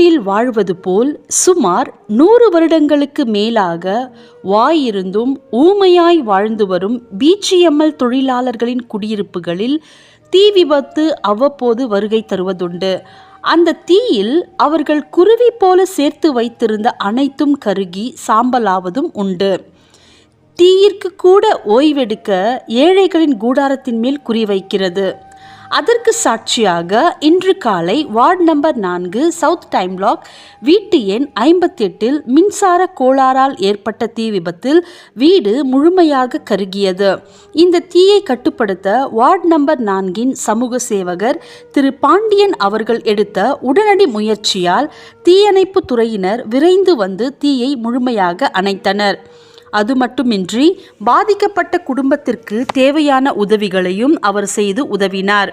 வீட்டில் வாழ்வது போல் சுமார் நூறு வருடங்களுக்கு மேலாக வாயிருந்தும் ஊமையாய் வாழ்ந்து வரும் பிஜிஎம்எல் தொழிலாளர்களின் குடியிருப்புகளில் தீ விபத்து அவ்வப்போது வருகை தருவதுண்டு. அந்த தீயில் அவர்கள் குருவி போல சேர்த்து வைத்திருந்த அனைத்தும் கருகி சாம்பலாவதும் உண்டு. தீயிற்கு கூட ஓய்வெடுக்க ஏழைகளின் கூடாரத்தின் மேல் குறிவைக்கிறது அதற்கு சாட்சியாக இன்று காலை வார்டு நம்பர் நான்கு சவுத் டைம் பிளாக் வீட்டு எண் ஐம்பத்தி எட்டில் மின்சார கோளாறால் ஏற்பட்ட தீ விபத்தில் வீடு முழுமையாக கருகியது. இந்த தீயை கட்டுப்படுத்த வார்டு நம்பர் நான்கின் சமூக சேவகர் திரு பாண்டியன் அவர்கள் எடுத்த உடனடி முயற்சியால் தீயணைப்பு துறையினர் விரைந்து வந்து தீயை முழுமையாக அணைத்தனர். அது மட்டுமின்றி பாதிக்கப்பட்ட குடும்பத்திற்கு தேவையான உதவிகளையும் அவர் செய்து உதவினார்.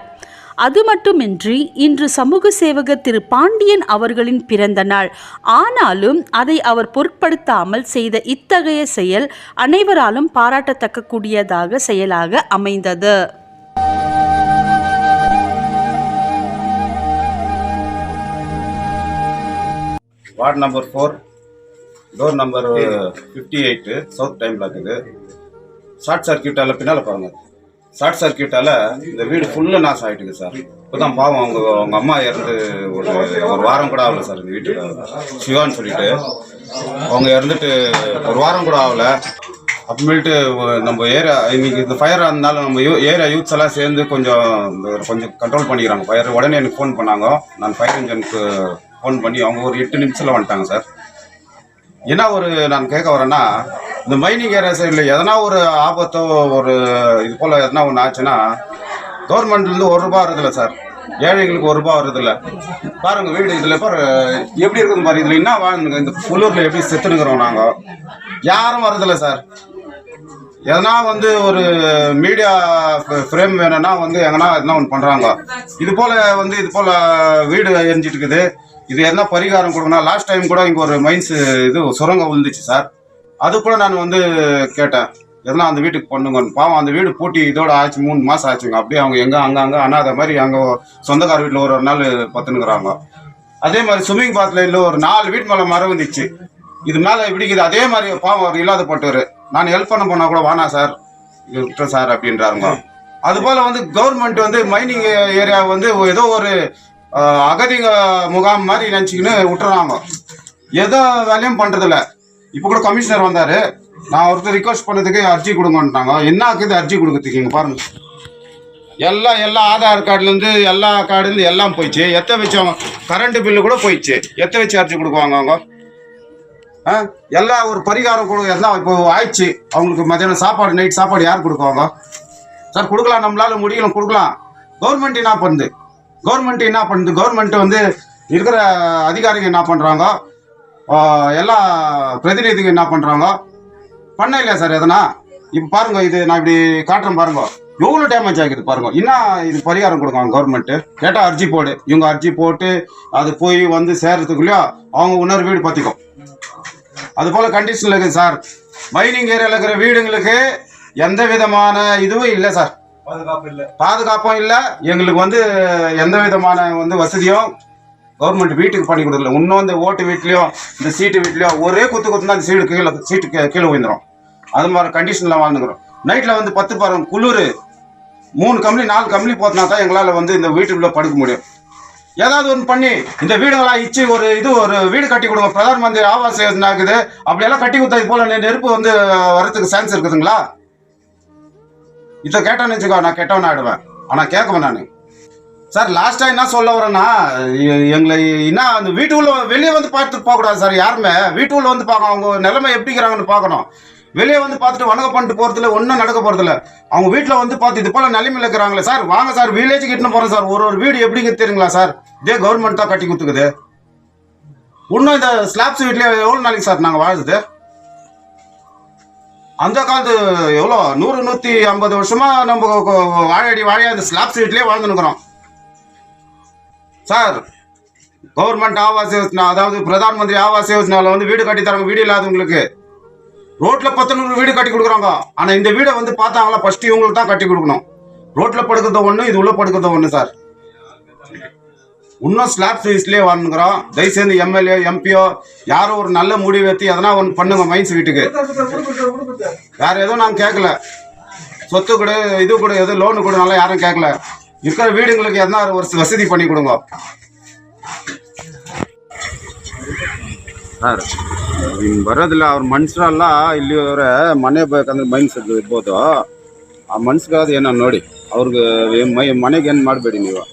அது மட்டுமின்றி இன்று சமூக சேவகர் திரு பாண்டியன் அவர்களின் பிறந்த நாள். ஆனாலும் அதை அவர் பொருட்படுத்தாமல் செய்த இத்தகைய செயல் அனைவராலும் பாராட்டத்தக்க கூடியதாக செயலாக அமைந்தது. Ward number four door number fifty eight south time பிளாக்குது short சர்க்கியூட்டால் பின்னால் பாருங்க. ஷார்ட் சர்க்கியூட்டால் இந்த வீடு ஃபுல்லாக நாசம் ஆயிட்டுங்க சார். இப்போ தான் பாவம் அவங்க அவங்க அம்மா இறந்து ஒரு ஒரு வாரம் கூட ஆகல சார் இந்த வீட்டுக்கு சிவான்னு சொல்லிட்டு. அவங்க இறந்துட்டு ஒரு வாரம் கூட ஆகல. அப்புறமேட்டு நம்ம ஏரியா இன்னைக்கு இந்த ஃபயர் இருந்தாலும் நம்ம யூ ஏரியா யூத்ஸ் எல்லாம் சேர்ந்து கொஞ்சம் இந்த கொஞ்சம் கண்ட்ரோல் பண்ணிக்கிறாங்க. ஃபயர் உடனே எனக்கு ஃபோன் பண்ணாங்க. நான் ஃபயர் இன்ஜனுக்கு ஃபோன் பண்ணி அவங்க ஒரு எட்டு நிமிஷத்தில் வந்துட்டாங்க சார். என்ன ஒரு நான் கேட்க வரேன்னா இந்த மைனிங் ஏரியா சைடில் எதனா ஒரு ஆபத்தோ ஒரு இது போல் எதனா ஒன்று ஆச்சுன்னா கவர்மெண்ட்லேருந்து ஒரு ரூபா வருதில்ல சார். ஏழைங்களுக்கு ஒரு ரூபா வருதில்ல. பாருங்கள் வீடு இதில் பாரு எப்படி இருக்குது பாரு. இதில் என்ன வாங்க இந்த புல்லூரில் எப்படி செத்துனுக்குறோம் நாங்கள் யாரும் வரதில்ல சார். எதனா வந்து ஒரு மீடியா ஃப்ரேம் வேணும்னா வந்து எங்கன்னா எதனா ஒன்று பண்ணுறாங்க இது போல் வந்து இது போல் வீடு எரிஞ்சிட்டு இருக்குது. இது என்ன பரிகாரம் கொடுக்கணும். லாஸ்ட் டைம் கூட இங்கே ஒரு மைன்ஸ் இது சுரங்கம் விழுந்துச்சு சார். அது கூட நான் வந்து கேட்டேன். எதனா அந்த வீட்டுக்கு பண்ணுங்க பாவம் அந்த வீடு பூட்டி இதோட ஆச்சு மூணு மாதம் ஆச்சுங்க. அப்படியே அவங்க எங்கே அங்கே அங்கே அனாத மாதிரி அங்கே சொந்தக்கார வீட்டில் ஒரு ஒரு நாள் பத்துனுக்குறாங்க அதே மாதிரி ஸ்விம்மிங் பாத்தில் இல்லை ஒரு நாலு வீட்டு மேலே மரம் வந்துச்சு இது மேலே இப்படிக்குது அதே மாதிரி பாவம் அவர் இல்லாத போட்டவர் நான் ஹெல்ப் பண்ண போனா கூட வானா சார்? விட்டுறேன் சார் அப்படின்றாருங்க. அது போல வந்து கவர்மெண்ட் வந்து மைனிங் ஏரியா வந்து ஏதோ ஒரு அகதிக அகதிங்க முகாம் மாதிரி நினச்சிக்கின்னு விட்டுறாங்க. எதோ வேலையும் பண்ணுறதில்ல இப்போ கூட கமிஷனர் வந்தார். நான் ஒருத்தர் ரிக்வஸ்ட் பண்ணதுக்கு அர்ஜி கொடுங்கன்ட்டாங்க. என்ன ஆக்குது அர்ஜி கொடுக்கறதுக்கு பாருங்கள் பாருங்க. எல்லாம் எல்லா ஆதார் கார்டுலேருந்து எல்லா கார்டுலேருந்து எல்லாம் போயிடுச்சு. எத்த வச்சவங்க கரண்ட் பில்லு கூட போயிடுச்சு. எத்த வச்சு அர்ஜி கொடுக்குவாங்க அவங்க? ஆ? எல்லா ஒரு பரிகாரம் கொடு எல்லாம் இப்போ ஆயிடுச்சு. அவங்களுக்கு மத்தியானம் சாப்பாடு நைட் சாப்பாடு யார் கொடுக்குவாங்க? சார் கொடுக்கலாம். நம்மளால முடியல கொடுக்கலாம். கவர்மெண்ட் என்ன பண்ணுது? கவர்மெண்ட் என்ன பண்ணுது கவர்மெண்ட் வந்து இருக்கிற அதிகாரிகள் என்ன பண்ணுறாங்க எல்லா பிரதிநிதிகள் என்ன பண்ணுறாங்க பண்ண இல்லையா சார் எதனா? இப்போ பாருங்க இது நான் இப்படி காட்டுறேன் பாருங்க. எவ்வளோ டேமேஜ் ஆகிக்குது பாருங்க. என்ன இது பரிகாரம் கொடுக்காங்க கவர்மெண்ட்டு கேட்டால் அர்ஜி போடு. இவங்க அர்ஜி போட்டு அது போய் வந்து சேர்றதுக்குள்ளேயோ அவங்க இன்னொரு வீடு பற்றிக்கும் அது போல் கண்டிஷனில் இருக்குது சார். மைனிங் ஏரியாவில் இருக்கிற வீடுங்களுக்கு எந்த விதமான இதுவும் இல்லை சார். பாதுகாப்பும் இல்லை. எங்களுக்கு வந்து எந்த விதமான வந்து வசதியும் கவர்மெண்ட் வீட்டுக்கு பண்ணி கொடுக்கல. இன்னும் இந்த ஓட்டு வீட்லேயும் இந்த சீட்டு வீட்லேயும் ஒரே குத்து குத்துனா அந்த சீடு கீழே சீட்டு கீ- கீழே விழுந்துரும். அது மாதிரி கண்டிஷன்ல வாழ்ந்துக்கிறோம். நைட்டில் வந்து பத்து பாருங்க குளிர். மூணு கம்பெனி நாலு கம்பெனி போத்தினா தான் எங்களால் வந்து இந்த வீட்டுக்குள்ளே படுக்க முடியும். ஏதாவது ஒன்று பண்ணி இந்த வீடுகளா இச்சு ஒரு இது ஒரு வீடு கட்டி கொடுங்க. பிரதான் மந்திரி ஆவாஸ் யோஜனா இருக்குது. அப்படியெல்லாம் கட்டி கொடுத்தது போல நெருப்பு வந்து வரத்துக்கு சான்ஸ் இருக்குதுங்களா? இதை கேட்டான்னு வச்சுக்கோ நான் கெட்டவன் ஆயிடுவேன் ஆனால் கேட்குவேன் நான். சார் லாஸ்ட்டாக என்ன சொல்ல வரேன்னா எ- எங்களை என்ன அந்த வீட்டுக்குள்ள வெளியே வந்து பார்த்துட்டு போகக்கூடாது சார் யாருமே. வீட்டுக்குள்ள வந்து பார்க்கணும். அவங்க நிலைமை எப்படிங்கிறாங்கன்னு பார்க்கணும். வெளியே வந்து பார்த்துட்டு வணக்கம் பண்ணிட்டு போகிறதுல ஒன்றும் நடக்க போகிறதில்ல அவங்க வீட்டில் வந்து பார்த்து இது போல நிலைமையில் இருக்கிறாங்களே சார் வாங்க சார் வில்லேஜுக்கு இட்டுன்னு போகிறோம் சார். ஒரு ஒரு வீடு எப்படிங்க தெரியுங்களா சார்? இதே கவர்மெண்ட் தான் கட்டி கொடுத்துக்குது. இன்னும் இந்த ஸ்லாப்ஸ் வீட்லேயே எவ்வளோ நாளைக்கு சார் நாங்கள் வாழுது அந்த காலத்து எவ்வளோ? நூறு நூற்றி ஐம்பது வருஷமா நம்ம வாழையடி வாழையா அந்த ஸ்லாப் சீட்லேயே வாழ்ந்துருக்குறோம் சார் கவர்மெண்ட் ஆவாஸ் யோஜனா அதாவது பிரதான் மந்திரி ஆவாஸ் யோஜனால வந்து வீடு கட்டி தராங்க வீடு இல்லாதவங்களுக்கு ரோட்டில் பத்து நூறு வீடு கட்டி கொடுக்குறாங்க. ஆனால் இந்த வீடை வந்து பார்த்தாங்களா ஃபஸ்ட்டு இவங்களுக்கு தான் கட்டி கொடுக்கணும். ரோட்டில் படுக்கிறது ஒன்று இது உள்ளே படுக்கிறத ஒன்று சார். இன்னும் ஸ்லாப் சைஸ்லயே வாழ்ந்துக்கிறோம் தயவுசெய்து எம்எல்ஏ எம்பியோ யாரோ ஒரு நல்ல முடிவு எடுத்து எதனா ஒன்று பண்ணுங்க மைன்ஸ் வீட்டுக்கு. வேற எதுவும் நாங்கள் கேட்கல சொத்து கூட இது கூட எதுவும் லோனு கூட நல்லா யாரும் கேட்கல இருக்கிற வீடுங்களுக்கு எதனா ஒரு வசதி பண்ணி கொடுங்க ಸರ್ ಇನ್ನು ಬರೋದಿಲ್ಲ ಅವ್ರ ಮನುಷ್ಯರಲ್ಲ ಇಲ್ಲಿಯವರೆ ಮನೆ ಬೇಕಂದ್ರೆ ಮೈನ್ಸ್ ಇರ್ಬೋದು ಆ ಮನ್ಸಿಗಾದ ಏನೋ ನೋಡಿ ಅವ್ರಿಗೆ ಏನ್ ಮೈ ಮನೆಗೆ ಏನು ಮಾಡಬೇಡಿ ನೀವು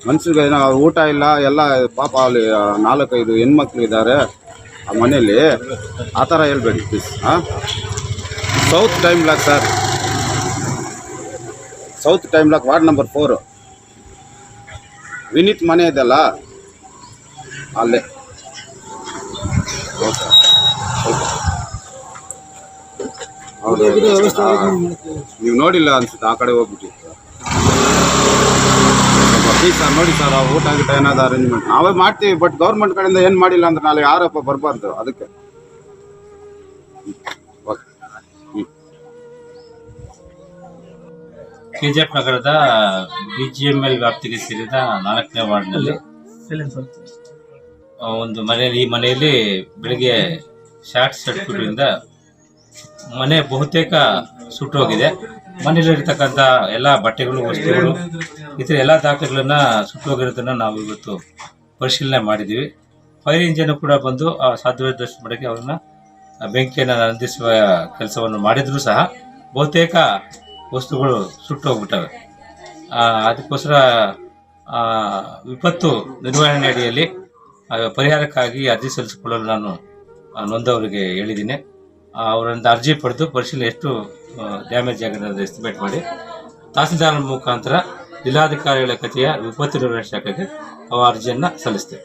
ಮನ್ಸಿಗೆ ಏನೋ ಊಟ ಇಲ್ಲ ಎಲ್ಲ ಪಾಪ ಅಲ್ಲಿ ನಾಲ್ಕೈದು ಹೆಣ್ಮಕ್ಳು ಇದ್ದಾರೆ ಆ ಮನೆಯಲ್ಲಿ ಆ ಥರ ಹೇಳ್ಬೇಡಿ ಪ್ಲೀಸ್ ಹಾಂ south time lock sir south time lock ward number four Vineeth ಮನೆ ಇದೆಯಲ್ಲ? ಅಲ್ಲೇ. ಓಕೆ ಹೌದು? ನೀವು ನೋಡಿಲ್ಲ ಅನ್ಸುತ್ತೆ ಆ ಕಡೆ ಹೋಗ್ಬಿಟ್ಟು. ಪ್ಲೀಸ್ ಸರ್ ನೋಡಿ ಸರ್ ಊಟ ಗಿಟ ಏನಾದ್ರು ಅರೇಂಜ್ಮೆಂಟ್ ನಾವೇ ಮಾಡ್ತೀವಿ ಬಟ್ ಗೌರ್ಮೆಂಟ್ ಕಡೆಯಿಂದ ಏನು ಮಾಡಿಲ್ಲ ಅಂದ್ರೆ ನಾಳೆ ಯಾರಪ್ಪ ಬರಬಾರ್ದು ಅದಕ್ಕೆ. ಕೆಜಿಎಫ್ ನಗರದ ಬಿಜಿಎಂಎಲ್ ವ್ಯಾಪ್ತಿಗೆ ಸೇರಿದ ನಾಲ್ಕನೇ ವಾರ್ಡ್ನಲ್ಲಿ ಒಂದು ಮನೆಯಲ್ಲಿ ಈ ಮನೆಯಲ್ಲಿ ಬೆಳಿಗ್ಗೆ ಶಾರ್ಟ್ ಸರ್ಕ್ಯೂಟ್ರಿಂದ ಮನೆ ಬಹುತೇಕ ಸುಟ್ಟೋಗಿದೆ ಮನೆಯಲ್ಲಿರ್ತಕ್ಕಂಥ ಎಲ್ಲ ಬಟ್ಟೆಗಳು ವಸ್ತುಗಳು ಇತರ ಎಲ್ಲ ದಾಖಲೆಗಳನ್ನ ಸುಟ್ಟೋಗಿರೋದನ್ನ ನಾವು ಇವತ್ತು ಪರಿಶೀಲನೆ ಮಾಡಿದ್ದೀವಿ. ಫೈರ್ ಇಂಜಿನ್ ಕೂಡ ಬಂದು ಆ ಸಾಧ್ಯವಾದಷ್ಟು ಮಟ್ಟಿಗೆ ಅವ್ರನ್ನ ಬೆಂಕಿಯನ್ನು ನಂದಿಸುವ ಕೆಲಸವನ್ನು ಮಾಡಿದರೂ ಸಹ ಬಹುತೇಕ ವಸ್ತುಗಳು ಸುಟ್ಟೋಗ್ಬಿಟ್ಟವೆ ಆ, ಅದಕ್ಕೋಸ್ಕರ ವಿಪತ್ತು ನಿರ್ವಹಣೆ ಅಡಿಯಲ್ಲಿ ಪರಿಹಾರಕ್ಕಾಗಿ ಅರ್ಜಿ ಸಲ್ಲಿಸಿಕೊಳ್ಳಲು ನಾನು ನೊಂದವರಿಗೆ ಹೇಳಿದ್ದೀನಿ. ಅವರಿಂದ ಅರ್ಜಿ ಪಡೆದು ಪರಿಶೀಲನೆ ಎಷ್ಟು ಡ್ಯಾಮೇಜ್ ಆಗಿದೆ ಅಂತ ಎಸ್ಟಿಮೇಟ್ ಮಾಡಿ. ತಹಸೀಲ್ದಾರ್ ಮುಖಾಂತರ ಜಿಲ್ಲಾಧಿಕಾರಿಗಳ ಕಚೇರಿಯ ವಿಪತ್ತು ನಿರ್ವಹಣೆ ಶಾಖೆಗೆ ಅವರ ಅರ್ಜಿಯನ್ನು ಸಲ್ಲಿಸ್ತೇವೆ